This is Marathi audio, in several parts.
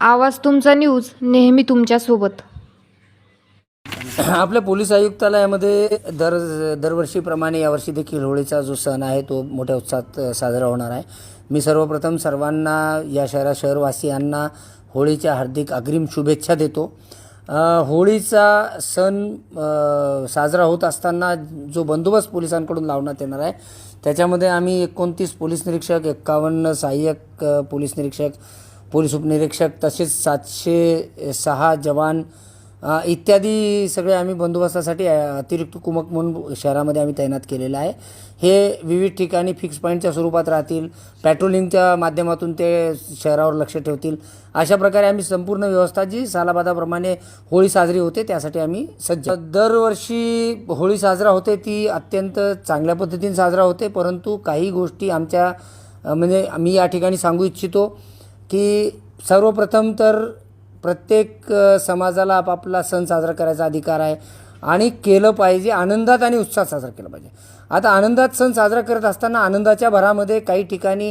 आवाज तुमचा न्यूज नेहमी तुमच्यासोबत. आपल्या पोलीस आयुक्तालयामध्ये दर दरवर्षीप्रमाणे यावर्षी देखील होळीचा जो सण आहे तो मोठ्या उत्साहात साजरा होणार आहे. मी सर्वप्रथम सर्वांना या शहरा शहरवासियांना होळीच्या हार्दिक अग्रिम शुभेच्छा देतो. होळीचा सण साजरा होत असताना जो बंदोबस्त पोलिसांकडून लावण्यात येणार आहे त्याच्यामध्ये आम्ही एकोणतीस पोलीस निरीक्षक एक्कावन्न सहाय्यक पोलीस निरीक्षक पोलीस उपनिरीक्षक तसेच सातशे सहा जवान इत्यादी सगळे आम्ही बंदोबस्तासाठी अतिरिक्त कुमक म्हणून शहरामध्ये आम्ही तैनात केलेलं आहे. हे विविध ठिकाणी फिक्स पॉईंटच्या स्वरूपात राहतील पॅट्रोलिंगच्या माध्यमातून ते शहरावर लक्ष ठेवतील. अशा प्रकारे आम्ही संपूर्ण व्यवस्था जी सालाबादाप्रमाणे होळी साजरी होते त्यासाठी आम्ही सज्ज. दरवर्षी होळी साजरा होते ती अत्यंत चांगल्या पद्धतीने साजरा होते परंतु काही गोष्टी आमच्या म्हणजे मी या ठिकाणी सांगू इच्छितो. की सर्वप्रथम तर प्रत्येक समाजाला आपापला सण साजरा करायचा अधिकार आहे आणि केलं पाहिजे आनंदात आणि उत्साहात साजरा केला पाहिजे. आता आनंदात सण साजरा करत असताना आनंदाच्या भरामध्ये काही ठिकाणी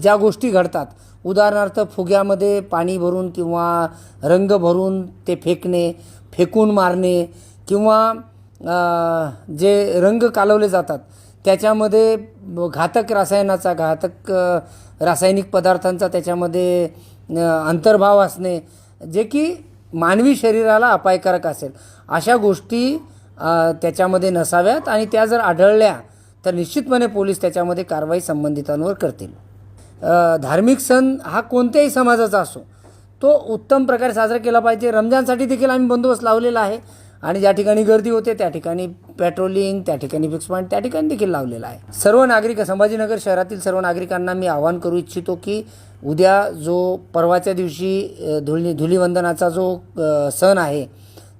ज्या गोष्टी घडतात उदाहरणार्थ फुग्यामध्ये पाणी भरून किंवा रंग भरून ते फेकणे फेकून मारणे किंवा जे रंग कालवले जातात त्याच्यामध्ये घातक रसायनाचा घातक रासायनिक पदार्थांचा त्याच्यामध्ये अंतर्भाव असणे जे की मानवी शरीराला अपायकारक असेल. अशा गोष्टी त्याच्यामध्ये नसाव्यात आणि त्या जर आढळल्या तर निश्चितपणे पोलीस त्याच्यामध्ये कारवाई संबंधितांवर करतील. धार्मिक सण हा कोणत्याही समाजाचा असो तो उत्तम प्रकारे साजरा केला पाहिजे. रमजानसाठी देखील आम्ही बंदोबस्त लावलेला आहे. आणि ज्या ठिकाणी गर्दी होते त्या ठिकाणी पेट्रोलिंग त्या ठिकाणी फिक्स पॉईंट त्या ठिकाणी देखील लावलेला आहे. सर्व नागरिक संभाजीनगर शहरातील सर्व नागरिकांना मी आवाहन करू इच्छितो की उद्या जो परवाच्या दिवशी धुळी धुलीवंदनाचा जो सण आहे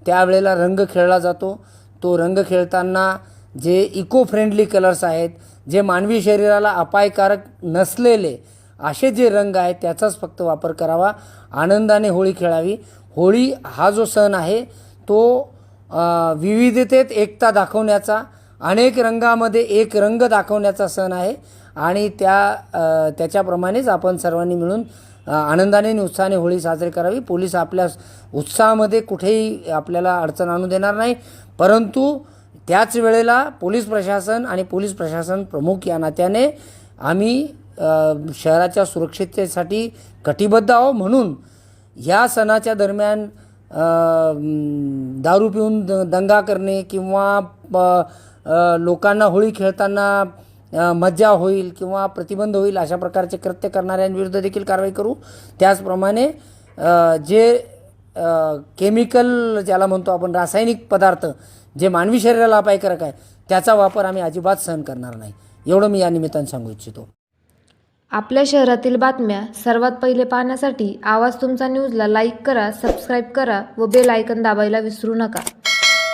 त्यावेळेला रंग खेळला जातो. तो रंग खेळताना जे इको फ्रेंडली कलर्स आहेत जे मानवी शरीराला अपायकारक नसलेले असे जे रंग आहेत त्याचाच फक्त वापर करावा. आनंदाने होळी खेळावी. होळी हा जो सण आहे तो विविधतेत एकता दाखवण्याचा अनेक रंगामध्ये एक रंग दाखवण्याचा सण आहे. आणि त्या त्याच्याप्रमाणेच आपण सर्वांनी मिळून आनंदाने आणि उत्साहाने होळी साजरी करावी. पोलीस आपल्या उत्साहामध्ये कुठेही आपल्याला अडचण आणू देणार नाही. परंतु त्याच वेळेला पोलीस प्रशासन आणि पोलीस प्रशासन प्रमुख या नात्याने आम्ही शहराच्या सुरक्षिततेसाठी कटिबद्ध आहो म्हणून या सणाच्या दरम्यान दारू पिऊन द दंगा करणे किंवा प- लोकांना होळी खेळताना मज्जा होईल किंवा प्रतिबंध होईल अशा प्रकारचे कृत्य करणाऱ्यांविरुद्ध देखील कारवाई करू. त्याचप्रमाणे जे केमिकल ज्याला म्हणतो आपण रासायनिक पदार्थ जे मानवी शरीराला अपायकारक आहे त्याचा वापर आम्ही अजिबात सहन करणार नाही. एवढं मी या निमित्तानं सांगू इच्छितो. आपल्या शहरातील बातम्या सर्वात पहिले पाहण्यासाठी आवाज तुमचा न्यूजला लाईक करा सबस्क्राईब करा व बेल आयकन दाबायला विसरू नका.